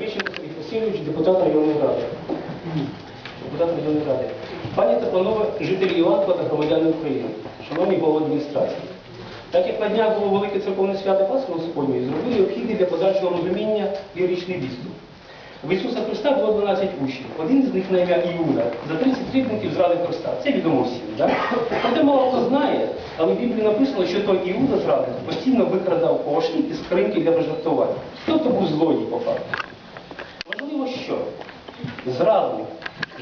Річенко Васильович, депутат районної ради. Депутат районної ради. Пані та панове, жителі Іванкова та громадяни України, шановні голови адміністрації. Так як на днях було велике церковне свято Пасхи Господньої, зробили необхідний для подальшого розуміння ліричний відступ. В Ісуса Христа було 12 учнів. Один з них на ім'я Іуда за 30 рідників зрадив Христа. Це відомо всім. Да? Проте мало хто знає, але в Біблії написано, що той Іуда зрадник постійно викрадав кошти із скриньки для пожертвування. Тобто був злодій по факту. Що? Зрадник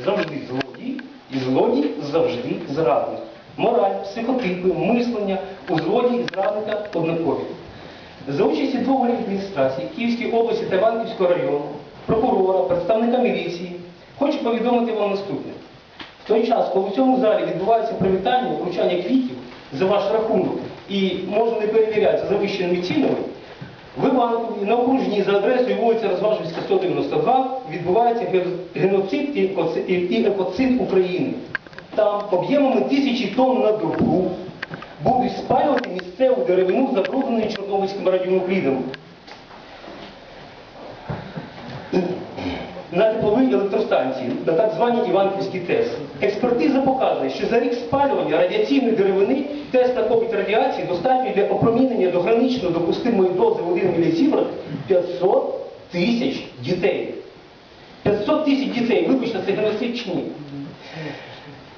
завжди злодій, і злодій завжди зрадник. Мораль, психотипи, мислення у злодії зрадника однакові. За участі двох голів адміністрації Київської області та Іванківського району, прокурора, представника міліції, хочу повідомити вам наступне. В той час, коли в цьому залі відбувається привітання, вручання квітів за ваш рахунок і можна не перевіряти за завищеними цінами, в Іванкові на окружній за адресою вулиця Розважівська, 192 відбувається геноцид і екоцид України. Там об'ємами тисячі тонн на добу будуть спалювати місцеву деревину, забруднену Чорнобильським радіонуклідом. На тепловій електростанції, на так званій Іванківській ТЕС. Експертиза показує, що за рік спалювання радіаційної деревини ТЕС накопить радіації достатньо для опромінення до гранично допустимої дози в 1 мілісіверт 500 тисяч дітей. 500 тисяч дітей, вибачте, це геноцид чи ні?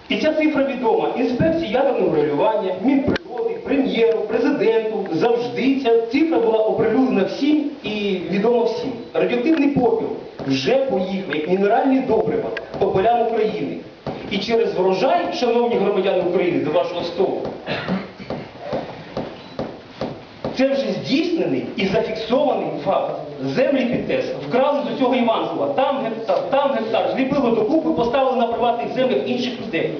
І ця цифра відома інспекції ядерного регулювання, Мінприроди, прем'єру, президенту. Завжди ця цифра була оприлюднена всім і відома всім. Радіоактивний попіл вже поїхав як мінеральні добрива по полям України. І через врожай, шановні громадяни України, до вашого столу, це вже здійснений і зафіксований факт. Землі під ТЕС вкрали з усього Іванкова. Там гектар, там гектар, зліпили докупи, поставили на приватних землях інших людей.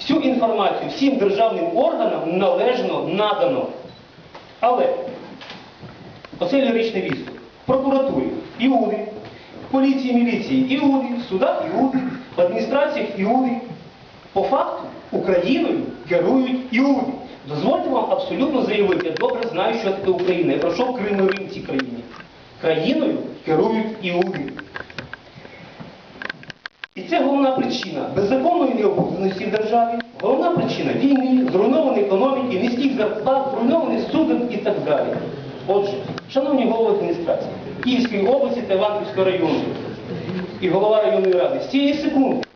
Всю інформацію всім державним органам належно надано. Але оце ліричний відступ. Прокуратурі Іуди, поліції, міліції Іуди, в судах Іуди, в адміністраціях Іуди. По факту Україною керують Іуди. Дозвольте вам абсолютно заявити, я добре знаю, що таке Україна. Я пройшов Крим і Рим цій країні. Країною керують Іуди. І це головна причина беззаконної необузданості в державі, головна причина війни, зруйнованої економіки, низьких зарплат, зруйнованих суден і так далі. Отже, шановні голови адміністрації Київської області та Іванківського району і голова районної ради, з цієї секунди,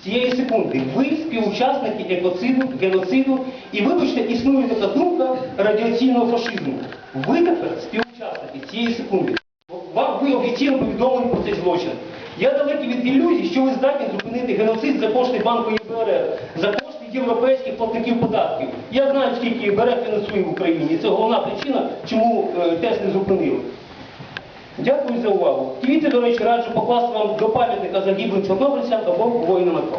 з цієї секунди ви співучасники екоциду, геноциду, і вибачте, існує така думка радіаційного фашизму. Ви тепер співучасники цієї секунди. Вам ви офіційно повідомлені про цей злочин. Я далекий від ілюзій, що ви здатні зупинити геноцид за кошти банку ЄБРР, за кошти європейських платників податків. Я знаю, скільки ЄБРР фінансує в Україні. І це головна причина, чому е, тест не зупинили. Дякую за увагу. Квіти, до речі, раджу покласти вам до пам'ятника загиблим чорнобильцям або воїнам АТО.